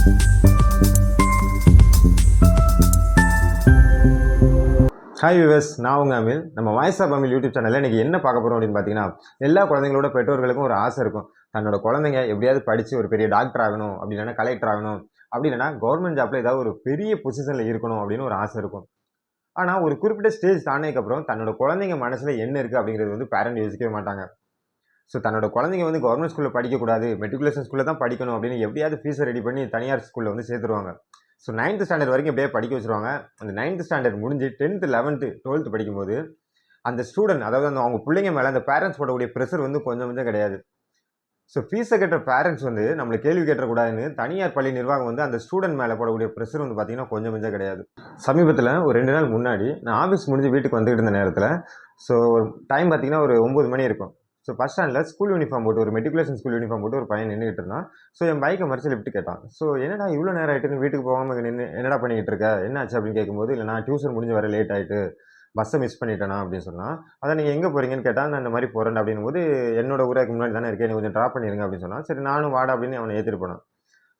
Hi விவஸ் நான் உங்கள் amyl நம்ம வாய்ஸ் ஆஃப் அமில் யூடியூப் சேனலில் இன்றைக்கி என்ன பார்க்க போகிறோம் அப்படின்னு பார்த்தீங்கன்னா எல்லா குழந்தைங்களோட பெற்றோர்களுக்கும் ஒரு ஆசை இருக்கும். தன்னோட குழந்தைங்க எப்படியாவது படித்து ஒரு பெரிய டாக்டர் ஆகணும் அப்படி இல்லைன்னா கலெக்டர் ஆகணும் அப்படி இல்லைன்னா கவர்மெண்ட் ஜாப்பில் ஏதாவது ஒரு பெரிய பொசிஷனில் இருக்கணும் அப்படின்னு ஒரு ஆசை இருக்கும். ஆனால் ஒரு குறிப்பிட்ட ஸ்டேஜ் தானேக்கப்புறம் தன்னோட குழந்தைங்க மனசில் என்ன இருக்குது அப்படிங்கிறது வந்து பேரண்ட் யோசிக்கவே மாட்டாங்க. ஸோ தன்னோட குழந்தைங்க வந்து கவர்மெண்ட் ஸ்கூலில் படிக்கக்கூடாது. மெட்ரிகுலேஷன் ஸ்கூலில் தான் படிக்கணும் அப்படின்னு எப்படியாவது ஃபீஸை ரெடி பண்ணி தனியார் ஸ்கூலில் வந்து சேர்த்துருவாங்க. ஸோ நைன்த் ஸ்டாண்டர்ட் வரைக்கும் எப்படியே படிக்க வச்சுருவாங்க. அந்த நைன்த் ஸ்டாண்டர்ட் முடிஞ்சு டென்த்து லெவன்த்து டுவெல்த்து படிக்கும்போது அந்த ஸ்டூடெண்ட் அதாவது அந்த அவங்க பிள்ளைங்க மேலே அந்த பேரண்ட்ஸ் போடக்கூடிய ப்ரெஷர் வந்து கொஞ்சம் கொஞ்சம் கிடையாது. ஸோ ஃபீஸை கட்டுற பேரண்ட்ஸ் வந்து நம்மளை கேள்வி கேட்டக்கூடாதுன்னு தனியார் பள்ளி நிர்வாகம் வந்து அந்த ஸ்டூடெண்ட் மேலே போடக்கூடிய ப்ரெஷர் வந்து பார்த்தீங்கன்னா கொஞ்சம் கொஞ்சம் கிடையாது. சமீபத்தில் ஒரு ரெண்டு நாள் முன்னாடி நான் ஆஃபீஸ் முடிஞ்சு வீட்டுக்கு வந்துக்கிட்டு இருந்த நேரத்தில் ஸோ டைம் பார்த்தீங்கன்னா ஒரு ஒம்பது மணி இருக்கும். ஸோ பஸ் ஸ்டாண்டில் ஸ்கூல் யூனிஃபார்ம் போட்டு ஒரு மெட்ரிகுலேஷன் ஸ்கூல் யூனிஃபார்ம் போட்டு ஒரு பையன் நின்றுட்டு இருந்தான். ஸோ என் பைக்கை மறிச்சு லிஃப்ட் கேட்டான். ஸோ என்னடா இவ்வளோ நேரம் ஆகிட்டுன்னு வீட்டுக்கு போகாமல் நின்று என்னடா பண்ணிக்கிட்டு இருக்க? என்ன ஆச்சு அப்படின்னு கேட்கும்போது இல்லை நான் டியூஷன் முடிஞ்சு வர லேட் ஆகிட்டு பஸ்ஸை மிஸ் பண்ணிட்டேனா? அப்படின்னு சொன்னான். அதை நீங்கள் எங்கே போகிறீங்கன்னு கேட்டால் நான் இந்த மாதிரி போகிறேன் அப்படின்னு போது என்னோட ஊருக்கு முன்னாடி தானே இருக்கேன் கொஞ்சம் ட்ராப் பண்ணிடுங்க அப்படின்னு சொன்னால் சரி நானும் வாடா அப்படின்னு அவனை ஏற்றிட்டு போனேன்.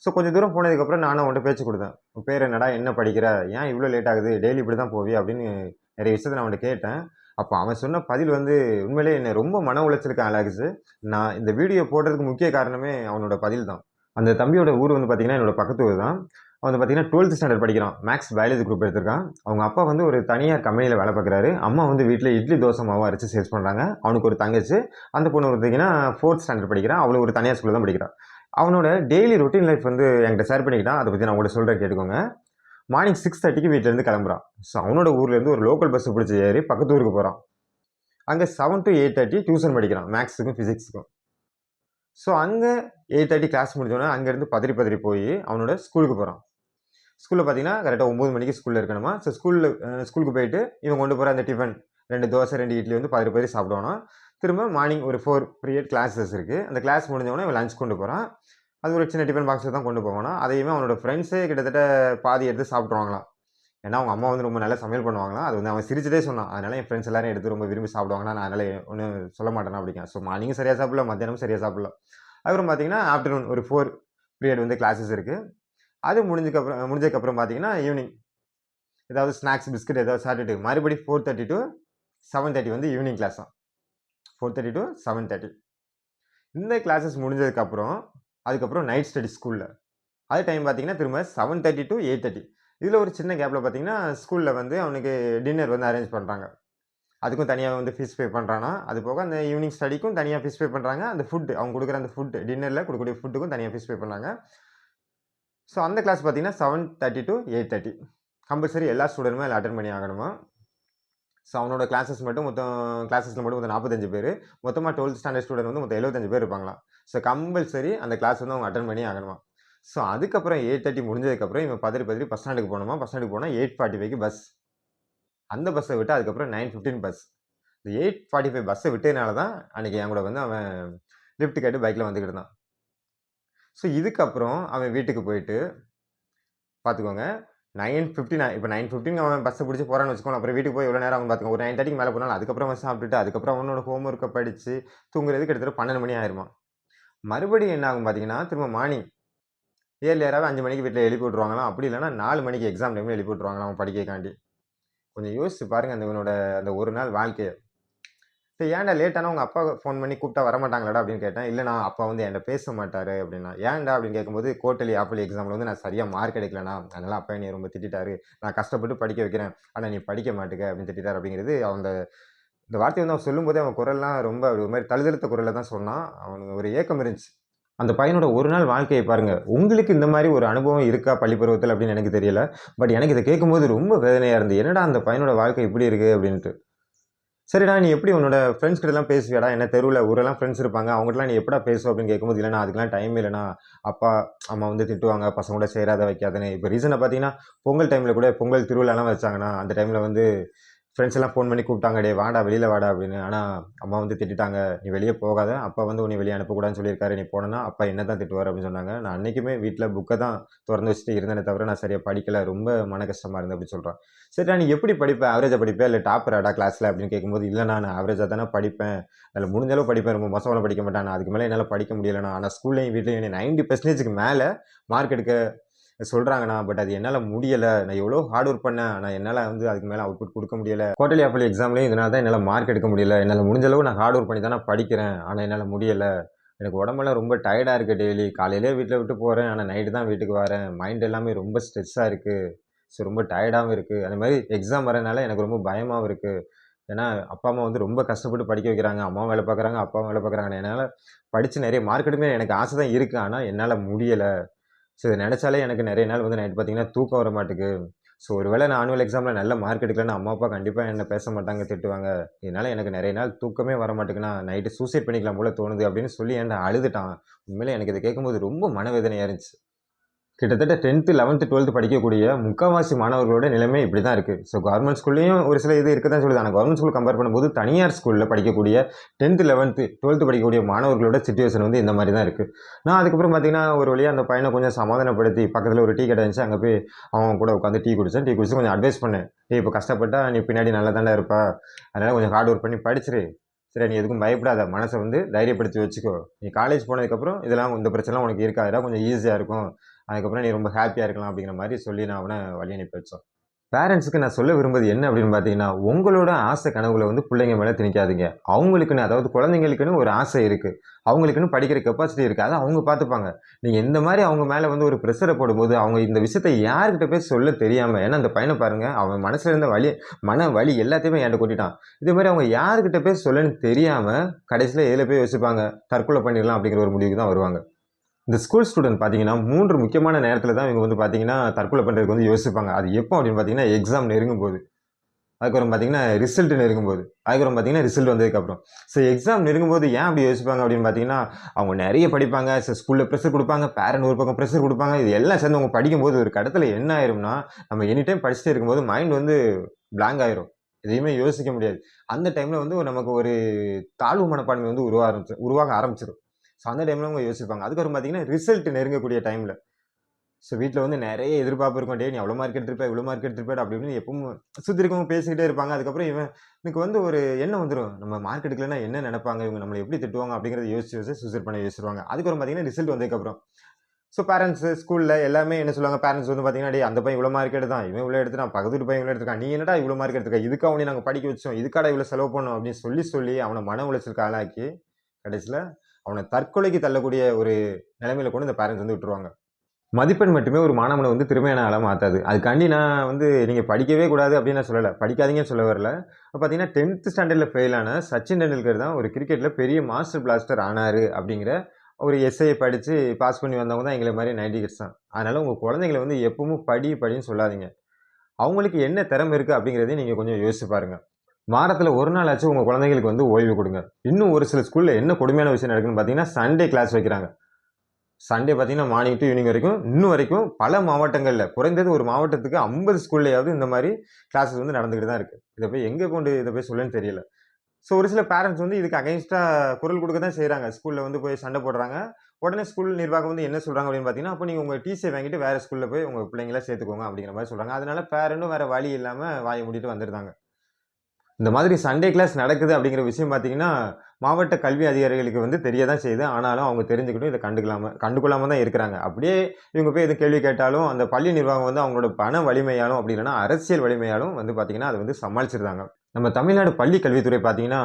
ஸோ கொஞ்சம் தூரம் போனதுக்கப்புறம் நானும் அவன்கிட்ட பேச்சு கொடுத்தேன். பேர் என்னடா? என்ன படிக்கிற? ஏன் இவ்வளோ லேட் ஆகுது? டெய்லி இப்படி தான் போவி அப்படின்னு நிறைய விஷயத்தை நான் அவன்கிட்ட கேட்டேன். அப்போ அவன் சொன்ன பதில் வந்து உண்மையிலே என்னை ரொம்ப மன உளைச்சலுக்கு ஆளாகுச்சு நான் இந்த வீடியோ போடுறதுக்கு முக்கிய காரணமே அவனோட பதில் தான். அந்த தம்பியோட ஊர் வந்து பார்த்தீங்கன்னா என்னோட பக்கத்து ஊர் தான். அவன் வந்து பார்த்தீங்கன்னா டுவெல்த் ஸ்டாண்டர்ட் படிக்கிறான். மேக்ஸ் பயாலஜி குரூப் எடுத்திருக்கான். அவங்க அப்பா வந்து ஒரு தனியார் கம்பெனியில் வேலை பார்க்குறாரு அம்மா வந்து வீட்டில் இட்லி தோசை மாவு அரைச்சி சேல்ஸ் பண்ணுறாங்க அவனுக்கு ஒரு தங்கச்சி. அந்த பொண்ணு பார்த்தீங்கன்னா ஃபோர்த் ஸ்டாண்டர்ட் படிக்கிறான். அவளும் ஒரு தனியார் ஸ்கூலில் தான் படிக்கிறான் அவனோட டெய்லி ரொட்டீன் லைஃப் வந்து என்கிட்ட ஷேர் பண்ணிக்கிட்டான். அதை பற்றி நான் உங்கள்கிட்ட சொல்கிறேன் கேட்டுக்கோங்க. மார்னிங் சிக்ஸ் தேர்ட்டிக்கு வீட்டிலேருந்து கிளம்புறான். ஸோ அவனோட ஊர்லேருந்து ஒரு லோக்கல் பஸ் பிடிச்சி ஏறி பக்கத்து ஊருக்கு போகிறான் அங்கே seven to eight thirty tuition படிக்கிறான் மேக்ஸுக்கும் ஃபிசிக்ஸுக்கும் ஸோ அங்கே எயிட் தேர்ட்டி கிளாஸ் முடிஞ்சோடனே அங்கேருந்து பதறி பதறி போய் அவனோட ஸ்கூலுக்கு போகிறான் ஸ்கூலில் பார்த்தீங்கன்னா கரெக்டாக ஒம்பது மணிக்கு ஸ்கூலில் இருக்கணுமா? ஸோ ஸ்கூலில் ஸ்கூலுக்கு போயிட்டு இவன் கொண்டு போகிற அந்த டிஃபன் ரெண்டு தோசை ரெண்டு இட்லி வந்து பதறி பதறி சாப்பிடுவானா? திரும்ப மார்னிங் ஒரு ஃபோர் பீரியட் கிளாஸஸ் இருக்குது அந்த கிளாஸ் முடிஞ்சவொடனே இவன் லஞ்ச் கொண்டு போகிறான் அது ஒரு சின்ன டிஃபன் பாக்ஸில் தான் கொண்டு போவானா. அதையுமே அவனோட ஃப்ரெண்ட்ஸே கிட்டத்தட்ட பாதி எடுத்து சாப்பிட்ருவாங்களாம் ஏன்னா அவங்க அம்மா வந்து ரொம்ப நல்லா சமையல் பண்ணுவாங்களாம். அது வந்து அவன் சிரிச்சதே சொன்னான். அதனால் என் ஃப்ரெண்ட்ஸ் எல்லாரும் எடுத்து ரொம்ப விரும்பி சாப்பிடுவாங்கன்னா நான் அதனால் ஒன்றும் சொல்ல மாட்டேனா அப்படிங்க ஸோ மார்னிங் சரியாக சாப்பிடல மத்தியானம் சரியாக சாப்பிடலாம் அப்புறம் பார்த்தீங்கன்னா ஆஃப்டர்நூன் ஒரு ஃபோர் பீரியட் வந்து கிளாஸஸ் இருக்குது அது முடிஞ்சதுக்கப்புறம் முடிஞ்சதுக்கப்புறம் பார்த்தீங்கன்னா ஈவினிங் ஏதாவது ஸ்நாக்ஸ் பிஸ்கட் ஏதாவது சாப்பிட்டுட்டு மறுபடி four thirty to seven thirty வந்து ஈவினிங் கிளாஸ் தான் four thirty to seven thirty இந்த கிளாஸஸ் முடிஞ்சதுக்கப்புறம் அதுக்கப்புறம் நைட் ஸ்டடி ஸ்கூலில் அது டைம் பார்த்தீங்கன்னா திரும்ப seven thirty to eight thirty இதில் ஒரு சின்ன கேப்பில் பார்த்தீங்கன்னா ஸ்கூலில் வந்து அவனுக்கு டின்னர் வந்து அரேஞ்ச் பண்ணுறாங்க அதுக்கும் தனியாக வந்து ஃபீஸ் பே பண்ணுறானா அது போக அந்த ஈவினிங் ஸ்டடிக்கும் தனியாக ஃபீஸ் பே பண்ணுறாங்க அந்த ஃபுட்டு அவங்க கொடுக்குற அந்த ஃபுட் டின்னரில் கொடுக்கக்கூடிய ஃபுட்டுக்கும் தனியாக ஃபீஸ் பே பண்ணாங்க ஸோ அந்த கிளாஸ் பார்த்தீங்கன்னா seven thirty to eight thirty compulsory எல்லா ஸ்டூடெண்ட்டுமே அதில் அட்டன் பண்ணி ஆகணுமா? ஸோ அவனோட கிளாஸஸ் மட்டும் மொத்தம் கிளாஸஸில் மட்டும் மொத்தம் நாற்பத்தஞ்சு பேர். மொத்தமாக டுவெல்த் ஸ்டாண்டர்ட் ஸ்டூடெண்ட் வந்து மொத்தம் எழுபத்தஞ்சு பேர் இருப்பாங்களாம். ஸோ கம்பல்சரி அந்த கிளாஸ் வந்து அவங்க அட்டன் பண்ணி ஆகணுமா ஸோ அதுக்கப்புறம் எயிட் தேர்ட்டி முடிஞ்சதுக்கப்புறம் இவன் பதறி பதறி பஸ் ஸ்டாண்டுக்கு போனோமா பஸ் ஸ்டாண்டுக்கு போனால் எயிட் ஃபார்ட்டி ஃபைவ்க்கு பஸ் அந்த பஸ்ஸை விட்டு அதுக்கப்புறம் நைன் ஃபிஃப்டின் பஸ் இந்த எயிட் ஃபார்ட்டி ஃபைவ் பஸ்ஸை விட்டதுனால தான் அன்றைக்கி என் கூட வந்து அவன் லிஃப்ட் கேட்டு பைக்கில் வந்துக்கிட்டு இருந்தான். ஸோ இதுக்கப்புறம் அவன் வீட்டுக்கு போயிட்டு பார்த்துக்கோங்க நைன் ஃபிஃப்டின் இப்போ நைன் ஃபிஃப்டின் அவன் பஸ்ஸை பிடிச்சி போகிறான்னு வச்சுக்கோங்க அப்புறம் வீட்டுக்கு போய் எவ்வளோ நேரம் அவங்க பார்த்துக்கோ ஒரு நைன் தேர்ட்டிக்கு மேலே போனாலும் அதுக்கப்புறம் சாப்பிட்டுட்டு அதுக்கப்புறம் அவனோட ஹோம் ஒர்க்கை படித்து தூங்குறதுக்கு கிட்டத்தட்ட பன்னெண்டு மணி ஆயிருமா மறுபடியும் என்ன ஆகும் பார்த்தீங்கன்னா திரும்ப மார்னிங் இயர்லியராகவே அஞ்சு மணிக்கு வீட்டில் எழுப்பி விட்ருவாங்களாம் அப்படி இல்லைனா நாலு மணிக்கு எக்ஸாம் டைமில் எழுப்பி விட்ருவாங்களாம் அவன் படிக்கக்காண்டி. கொஞ்சம் யோசிச்சு பாருங்கள் அந்த இவனோட அந்த ஒரு நாள் வாழ்க்கையை. இப்போ ஏன்டா லேட்டானா உங்கள் அப்பா ஃபோன் பண்ணி கூப்பிட்டா வர மாட்டாங்களாடா அப்படின்னு கேட்டேன். இல்லை நான் அப்பா வந்து என்கிட்ட பேச மாட்டார் அப்படின்னா ஏன்டா? அப்படின்னு கேட்கும்போது கோட்டலி ஆப்பிள் எக்ஸாமில் வந்து நான் சரியாக மார்க் எடுக்கலனா அதனால் அப்பா என்னை ரொம்ப திட்டாரு நான் கஷ்டப்பட்டு படிக்க வைக்கிறேன். ஆனால் நீ படிக்க மாட்டேங்க அப்படின்னு திட்டார் அப்படிங்கிறது அவங்க இந்த வார்த்தையை வந்து அவன் சொல்லும்போதே அவன் குரல்லாம் ரொம்ப ஒரு மாதிரி தழுதழுத்த குரலில் தான் சொன்னான். அவனுக்கு ஒரு ஏக்கம் இருந்துச்சு. அந்த பையனோட ஒரு நாள் வாழ்க்கையை பாருங்கள் உங்களுக்கு இந்த மாதிரி ஒரு அனுபவம் இருக்கா பள்ளி பருவத்தில் அப்படின்னு எனக்கு தெரியல. பட் எனக்கு இதை கேட்கும்போது ரொம்ப வேதனையாக இருந்து என்னடா அந்த பையனோட வாழ்க்கை இப்படி இருக்குது அப்படின்ட்டு. சரிடா நீ எப்படி உன்னோட ஃப்ரெண்ட்ஸ் கிட்டலாம் பேசுவியாடா? என்ன தெருவில் ஊரெல்லாம் ஃப்ரெண்ட்ஸ் இருப்பாங்க. அவங்ககிட்டலாம் நீ எப்படா பேசுவோம் அப்படின்னு கேட்கும்போது இல்லைனா அதுக்கெலாம் டைம் இல்லைனா அப்பா அம்மா வந்து திட்டுவாங்க. பசங்க கூட சேராத வைக்காதுன்னு. இப்போ ரீசனை பார்த்தீங்கன்னா பொங்கல் டைமில் கூட பொங்கல் திருவிழாலாம் வச்சாங்கன்னா அந்த டைமில் வந்து ஃப்ரெண்ட்ஸ் எல்லாம் ஃபோன் பண்ணி கூப்பிட்டாங்க டே வாடா வெளியில் வாடா அப்படின்னு. ஆனால் அம்மா வந்து திட்டாங்க நீ வெளியே போகாத. அப்பா வந்து உன்னை வெளியே அனுப்பக்கூடாதுன்னு சொல்லியிருக்காரு. நீ போனேன்னா அப்பா என்ன தான் திட்டுவார் அப்படின்னு சொன்னாங்க. நான் அன்றைக்குமே வீட்டில் புக்கை தான் திறந்து வச்சுட்டு இருந்தேனே தவிர நான் சரியாக படிக்கலை. ரொம்ப மன கஷ்டமாக இருந்தேன் அப்படின்னு சொல்கிறேன் சரி நான் எப்படி படிப்பேன் ஆவரேஜாக படிப்பேன் இல்லை டாப்பராடா கிளாஸில் அப்படின்னு கேட்கும்போது இல்லை நான் ஆவரேஜாக தானே படிப்பேன். அதில் முடிஞ்ச அளவு படிப்பேன். ரொம்ப மோசமாக படிக்க மாட்டேன். அதுக்கு மேலே என்னால் படிக்க முடியலண்ணா. ஆனால் ஸ்கூல்லையும் வீட்லையும் நைன்டி பர்சன்டேஜுக்கு மேலே மார்க் எடுக்க சொல்கிறாங்கண்ணா பட் அது என்னால் முடியலை. நான் எவ்வளோ ஹார்ட் ஒர்க் பண்ணேன் ஆனால் என்னால் வந்து அதுக்கு மேலே அவுட்புட் கொடுக்க முடியலை. குவார்டர்லி ஆப்பிள் எக்ஸாம்லேயும் இதனால தான் என்னால் மார்க் எடுக்க முடியல. என்னால் முடிஞ்சளவு நான் ஹார்ட் ஒர்க் பண்ணி தான் நான் படிக்கிறேன் ஆனால் என்னால் முடியலை. எனக்கு உடம்பெல்லாம் ரொம்ப டயர்டாக இருக்குது டெய்லி காலையிலே வீட்டில் விட்டு போகிறேன் ஆனால் நைட்டு தான் வீட்டுக்கு வரேன். மைண்ட் எல்லாமே ரொம்ப ஸ்ட்ரெஸ்ஸாக இருக்குது ஸோ ரொம்ப டயர்டாகவும் இருக்குது அந்த மாதிரி எக்ஸாம் வரனால எனக்கு ரொம்ப பயமாகவும் இருக்குது ஏன்னா அப்பா அம்மா வந்து ரொம்ப கஷ்டப்பட்டு படிக்க வைக்கிறாங்க. அம்மாவும் வேலை பார்க்குறாங்க அப்பாவும் வேலை பார்க்குறாங்க. என்னால் படித்து நிறைய மார்க்கெட்டுமே எனக்கு ஆசை தான் இருக்குது ஆனால் என்னால் முடியலை. ஸோ இதை நினச்சாலே எனக்கு நிறைய நாள் வந்து நைட் பார்த்தீங்கன்னா தூக்கம் வர மாட்டேங்குது ஸோ ஒருவேளை நான் ஆனுவல் எக்ஸாமில் நல்ல மார்க் எடுக்கலன்னு அம்மா அப்பா கண்டிப்பாக என்ன பேச மாட்டாங்க திட்டுவாங்க. இதனால் எனக்கு நிறைய நாள் தூக்கமே வர மாட்டேங்குன்னா நைட்டு சூசைட் பண்ணிக்கலாம் போல தோணுது அப்படின்னு சொல்லி என்னை அழுதுட்டான். உண்மையிலே எனக்கு இதை கேட்கும்போது ரொம்ப மனவேதனையாக இருந்துச்சு. கிட்டத்தட்ட டென்த்து லெவன்த்து டுவெல்த்து படிக்கக்கூடிய முக்கால்வாசி மாணவர்களோட நிலைமை இப்படி தான் இருக்குது ஸோ கவர்மெண்ட் ஸ்கூல்லையும் ஒரு சில இது இருக்க தான் சொல்லுது. ஆனால் கவர்மெண்ட் ஸ்கூல் கம்பேர் பண்ணும்போது தனியார் ஸ்கூலில் படிக்கக்கூடிய டென்த்து லெவன்த்து டுவெல்த்து படிக்கக்கூடிய மாணவர்களோட சுச்சுவேஷன் வந்து இந்த மாதிரி தான் இருக்குது நான் அதுக்கப்புறம் பார்த்தீங்கன்னா ஒரு வழியாக அந்த பையனை கொஞ்சம் சமாதானப்படுத்தி பக்கத்தில் ஒரு டீ கடை இருந்துச்சு. அங்கே போய் அவன் கூட உட்காந்து டீ குடித்தேன் டீ குடிச்சு கொஞ்சம் அட்வைஸ் பண்ணேன். நீ இப்போ கஷ்டப்பட்டா நீ பின்னாடி நல்லா தானே இருப்பா. அதனால் கொஞ்சம் ஹார்ட் ஒர்க் பண்ணி படிச்சிரு. சரி நீ எதுக்கும் பயப்படாத. மனசை வந்து தைரியப்படுத்தி வச்சுக்கோ. நீ காலேஜ் போனதுக்கப்புறம் இதெல்லாம் இந்த பிரச்சனைலாம் உனக்கு இருக்காதுடா. கொஞ்சம் ஈஸியாக இருக்கும். அதுக்கப்புறம் நீ ரொம்ப ஹாப்பியாக இருக்கலாம் அப்படிங்கிற மாதிரி சொல்லி நான் அவனை வழி அனுப்பி வச்சோம். பேரண்ட்ஸுக்கு நான் சொல்ல விரும்புவது என்ன அப்படின்னு பார்த்தீங்கன்னா உங்களோட ஆசை கனவுகளை வந்து பிள்ளைங்க மேலே திணிக்காதீங்க. அவங்களுக்குன்னு அதாவது குழந்தைங்களுக்குன்னு ஒரு ஆசை இருக்குது அவங்களுக்குன்னு படிக்கிற கெப்பாசிட்டி இருக்குது அதை அவங்க பார்த்துப்பாங்க. நீங்கள் இந்த மாதிரி அவங்க மேலே வந்து ஒரு ப்ரெஷரை போடும்போது அவங்க இந்த விஷயத்தை யார்கிட்ட போய் சொல்ல தெரியாமல் ஏன்னா அந்த பையனை பாருங்கள் அவன் மனசில் இருந்த வலி மன வலி எல்லாத்தையுமே என்கிட்ட கொட்டிட்டான். இதே மாதிரி அவங்க யார்கிட்ட போய் சொல்லணும்னு தெரியாமல் கடைசியில் எதில் போய் யோசிப்பாங்க? தற்கொலை பண்ணிடலாம் அப்படிங்கிற ஒரு முடிவுக்கு தான் வருவாங்க. இந்த ஸ்கூல் ஸ்டூடெண்ட் பார்த்தீங்கன்னா மூன்று முக்கியமான நேரத்தில் தான் இவங்க வந்து பார்த்தீங்கன்னா தற்கொலை பண்ணுறதுக்கு வந்து யோசிப்பாங்க. அது எப்போ அப்படின்னு பார்த்தீங்கன்னா எக்ஸாம் நெருங்கும் போது. அதுக்கப்புறம் பார்த்தீங்கன்னா ரிசல்ட் நெருங்கும் போது. அதுக்கப்புறம் பார்த்தீங்கன்னா ரிசல்ட் வந்ததுக்கப்புறம் ஸோ எக்ஸாம் நெருங்கும் போது ஏன் அப்படி யோசிப்பாங்க அப்படின்னு பார்த்தீங்கன்னா அவங்க நிறைய படிப்பாங்க. ஸோ ஸ்கூலில் ப்ரெஷர் கொடுப்பாங்க. பேரண்ட் ஒரு பக்கம் ப்ரெஷர் கொடுப்பாங்க. இது எல்லாம் சேர்ந்து அவங்க படிக்கும்போது ஒரு கடத்தில் என்ன ஆயிரும்னா நம்ம எனி டைம் படிச்சுட்டே இருக்கும்போது மைண்ட் வந்து பிளாங்க் ஆயிரும். எதையுமே யோசிக்க முடியாது. அந்த டைமில் வந்து நமக்கு ஒரு தாழ்வு மனப்பான்மை வந்து உருவாக ஆரம்பிச்சு உருவாக ஆரம்பிச்சிடும் ஸோ அந்த டைமில் அவங்க யோசிப்பாங்க. அதுக்கப்புறம் பார்த்தீங்கன்னா ரிசல்ட் நெருங்கக்கூடிய டைமில் ஸோ வீட்டில் வந்து நிறைய எதிர்பார்ப்பு இருக்கும். டே நீ அவ்வளோ மார்க் எடுத்துருப்பா இவ்வளோ மார்க் எடுத்துருப்ப அப்படின்னு எப்பவும் சுற்றி இருக்கவங்க பேசிக்கிட்டே இருப்பாங்க. அதுக்கப்புறம் இவன் எனக்கு வந்து ஒரு எண்ணம் வந்துடும் நம்ம மார்க் எடுக்கலன்னா என்ன நினைப்பாங்க? இவங்க நம்மளை எப்படி திட்டுவாங்க? அப்படிங்கிறத யோசிச்சு யோசிச்சு சூசைட் பண்ண யோசிச்சிருவாங்க. அதுக்கப்புறம் பார்த்தீங்கன்னா ரிசல்ட் வந்ததுக்கப்புறம் ஸோ பேரண்ட்ஸு ஸ்கூலில் எல்லாமே என்ன சொல்லுவாங்க? பேரண்ட்ஸ் வந்து பார்த்தீங்கன்னா டே அந்த பையன் இவ்வளோ மார்க் எடுத்தான். இவன் இவ்வளோ எடுத்துட்டான். பக்கத்து பையன் இவ்வளோ எடுத்துக்கான். நீ என்னடா இவ்வளோ மார்க் எடுத்துக்க இதுக்கு அவனை நாங்கள் படிக்க வச்சோம். இதுக்காடா இவ்வளோ செலவு பண்ணோம்? அப்படின்னு சொல்லி சொல்லி அவனை மன உளைச்சலுக்கு ஆளாக்கி கடைசியில் அவனை தற்கொலைக்கு தள்ளக்கூடிய ஒரு நிலைமையில கொண்டு இந்த பேரண்ட்ஸ் வந்து விட்டுருவாங்க. மதிப்பெண் மட்டுமே ஒரு மாணவனை வந்து திறமையான ஆளாக மாற்றாது அதுக்காண்டி நான் வந்து நீங்கள் படிக்கவே கூடாது அப்படின்னு நான் சொல்லலை. படிக்காதீங்கன்னு சொல்ல வரல. இப்போ பார்த்தீங்கன்னா டென்த்து ஸ்டாண்டர்டில் ஃபெயிலான சச்சின் டெண்டுல்கர் தான் ஒரு கிரிக்கெட்டில் பெரிய மாஸ்டர் பிளாஸ்டர் ஆனார் அப்படிங்கிற ஒரு எஸ்ஐயை படித்து பாஸ் பண்ணி வந்தவங்க தான் எங்களை மாதிரி நைன்டி கிட்ஸ் தான். அதனால் உங்கள் குழந்தைங்களை வந்து எப்பவும் படி படின்னு சொல்லாதீங்க. அவங்களுக்கு என்ன திறமை இருக்குது அப்படிங்கிறதையும் நீங்கள் கொஞ்சம் யோசிச்சு பாருங்கள் வாரத்தில் ஒரு நாள் ஆச்சு உங்கள் குழந்தைங்களுக்கு வந்து ஓய்வு கொடுங்க. இன்னும் ஒரு சில ஸ்கூலில் என்ன கொடுமையான விஷயம் நடக்குன்னு பார்த்தீங்கன்னா சண்டே கிளாஸ் வைக்கிறாங்க. சண்டே பார்த்தீங்கன்னா மார்னிங் டு ஈவினிங் வரைக்கும் இன்னும் வரைக்கும் பல மாவட்டங்களில் குறைந்தது ஒரு மாவட்டத்துக்கு ஐம்பது ஸ்கூல்லையாவது இந்த மாதிரி கிளாஸஸ் வந்து நடந்துக்கிட்டு தான் இருக்குது இதை போய் எங்கே கொண்டு இதை போய் சொல்லன்னு தெரியல. ஸோ ஒரு சில பேரண்ட்ஸ் வந்து இதுக்கு அகைன்ஸ்டாக குரல் கொடுக்க தான் செய்கிறாங்க ஸ்கூலில் வந்து போய் சண்டை போடுறாங்க. உடனே ஸ்கூல் நிர்வாகம் வந்து என்ன சொல்கிறாங்க அப்படின்னு பார்த்தீங்கன்னா அப்போ நீங்கள் உங்கள் டிசியை வாங்கிட்டு வேறு ஸ்கூலில் போய் உங்கள் பிள்ளைங்கள சேர்த்துக்கோங்க அப்படிங்கிற மாதிரி சொல்கிறாங்க அதனால பேரண்ட்டும் வேறு வழி இல்லாமல் வாயை மூடிட்டு வந்துருந்தாங்க இந்த மாதிரி சண்டே கிளாஸ் நடக்குது அப்படிங்கிற விஷயம் பார்த்தீங்கன்னா மாவட்ட கல்வி அதிகாரிகளுக்கு வந்து தெரிய தான் செய்யுது. ஆனாலும் அவங்க தெரிஞ்சுக்கிட்டும் இதை கண்டுக்கலாம கண்டுக்கொள்ளாமல் தான் இருக்கிறாங்க. அப்படியே இவங்க போய் எதுவும் கேள்வி கேட்டாலும் அந்த பள்ளி நிர்வாகம் வந்து அவங்களோட பண வலிமையாலும் அப்படி இல்லைன்னா அரசியல் வலிமையாலும் வந்து பார்த்தீங்கன்னா அதை வந்து சமாளிச்சிருந்தாங்க. நம்ம தமிழ்நாடு பள்ளி கல்வித்துறை பார்த்தீங்கன்னா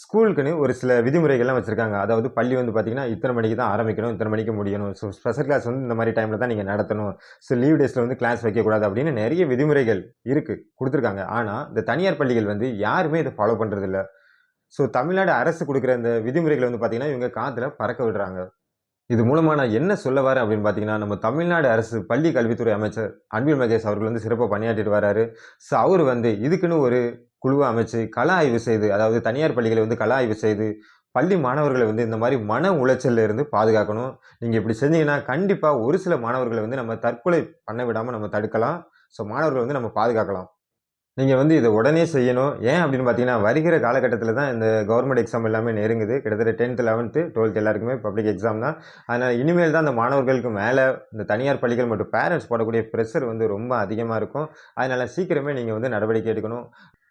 ஸ்கூலுக்குன்னு ஒரு சில விதிமுறைகள்லாம் வச்சுருக்காங்க. அதாவது பள்ளி வந்து பார்த்தீங்கன்னா இத்தனை மணிக்கு தான் ஆரம்பிக்கணும் இத்தனை மணிக்கு முடியணும். ஸோ ஸ்பெஷல் கிளாஸ் வந்து இந்த மாதிரி டைமில் தான் நீங்கள் நடத்தணும். ஸோ லீவ் டேஸில் வந்து கிளாஸ் வைக்கக்கூடாது அப்படின்னு நிறைய விதிமுறைகள் இருக்குது கொடுத்துருக்காங்க. ஆனால் இந்த தனியார் பள்ளிகள் வந்து யாருமே இதை ஃபாலோ பண்ணுறதில்ல ஸோ தமிழ்நாடு அரசு கொடுக்குற இந்த விதிமுறைகளை வந்து பார்த்தீங்கன்னா இவங்க காற்றுல பறக்க விடுறாங்க. இது மூலமாக நான் என்ன சொல்ல வரேன் அப்படின்னு பார்த்தீங்கன்னா நம்ம தமிழ்நாடு அரசு பள்ளி கல்வித்துறை அமைச்சர் அன்பில் மகேஷ் அவர்கள் வந்து சிறப்பாக பணியாற்றிட்டு வராரு. ஸோ அவர் வந்து இதுக்குன்னு ஒரு குழுவை அமைச்சு கள ஆய்வு செய்து அதாவது தனியார் பள்ளிகளை வந்து கள ஆய்வு செய்து பள்ளி மாணவர்களை வந்து இந்த மாதிரி மன உளைச்சல்ல இருந்து பாதுகாக்கணும். நீங்கள் இப்படி செஞ்சீங்கன்னா கண்டிப்பாக ஒரு சில மாணவர்களை வந்து நம்ம தற்கொலை பண்ண விடாமல் நம்ம தடுக்கலாம். ஸோ மாணவர்களை வந்து நம்ம பாதுகாக்கலாம். நீங்கள் வந்து இதை உடனே செய்யணும். ஏன் அப்படின்னு பார்த்தீங்கன்னா வருகிற காலகட்டத்தில் தான் இந்த கவர்மெண்ட் எக்ஸாம் எல்லாமே நெருங்குது. கிட்டத்தட்ட டென்த்து லெவன்த்து டுவெல்த் எல்லாருக்குமே பப்ளிக் எக்ஸாம் தான். அதனால் இனிமேல் தான் அந்த மாணவர்களுக்கு மேலே இந்த தனியார் பள்ளிகள் மற்றும் பேரண்ட்ஸ் போடக்கூடிய ப்ரெஷர் வந்து ரொம்ப அதிகமாக இருக்கும். அதனால் சீக்கிரமே நீங்கள் வந்து நடவடிக்கை எடுக்கணும்.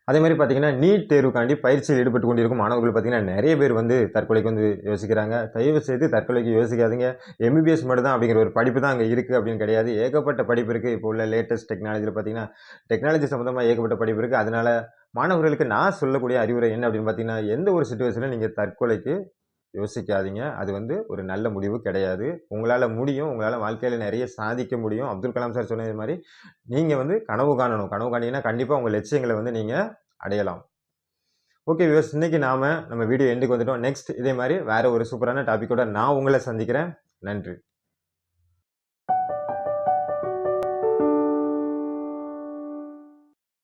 அதே மாதிரி பார்த்தீங்கன்னா நீட் தேர்வுக்காண்டி பயிற்சியில் ஈடுபட்டு கொண்டிருக்கும் மாணவர்கள் பார்த்தீங்கன்னா நிறைய பேர் வந்து தற்கொலைக்கு வந்து யோசிக்கிறாங்க. தயவு செய்து தற்கொலைக்கு யோசிக்காதீங்க. எம்பிபிஎஸ் மட்டும் தான் அப்படிங்கிற ஒரு படிப்பு தான் அங்கே இருக்குது அப்படின்னு கிடையாது. ஏகப்பட்ட படிப்பு இருக்குது இப்போ உள்ள லேட்டஸ்ட் டெக்னாலஜியில் பார்த்தீங்கன்னா டெக்னாலஜி சம்மந்தமாக ஏகப்பட்ட படிப்பு இருக்குது அதனால் மாணவர்களுக்கு நான் சொல்லக்கூடிய அறிவுரை என்ன அப்படின்னு பார்த்தீங்கன்னா எந்த ஒரு சுச்சுவேஷனில் நீங்கள் தற்கொலைக்கு யோசிக்காதீங்க. அது வந்து ஒரு நல்ல முடிவு கிடையாது. உங்களால் முடியும். உங்களால் வாழ்க்கையில் நிறைய சாதிக்க முடியும். அப்துல் கலாம் சார் சொன்னது மாதிரி நீங்கள் வந்து கனவு காணணும். கனவு காணீங்கன்னா கண்டிப்பாக உங்கள் லட்சியங்களை வந்து நீங்கள் அடையலாம். ஓகே வியூஸ் இன்னைக்கு நாம நம்ம வீடியோ எண்டுக்கு வந்துட்டோம். நெக்ஸ்ட் இதே மாதிரி வேறு ஒரு சூப்பரான டாபிக்கோட நான் உங்களை சந்திக்கிறேன். நன்றி.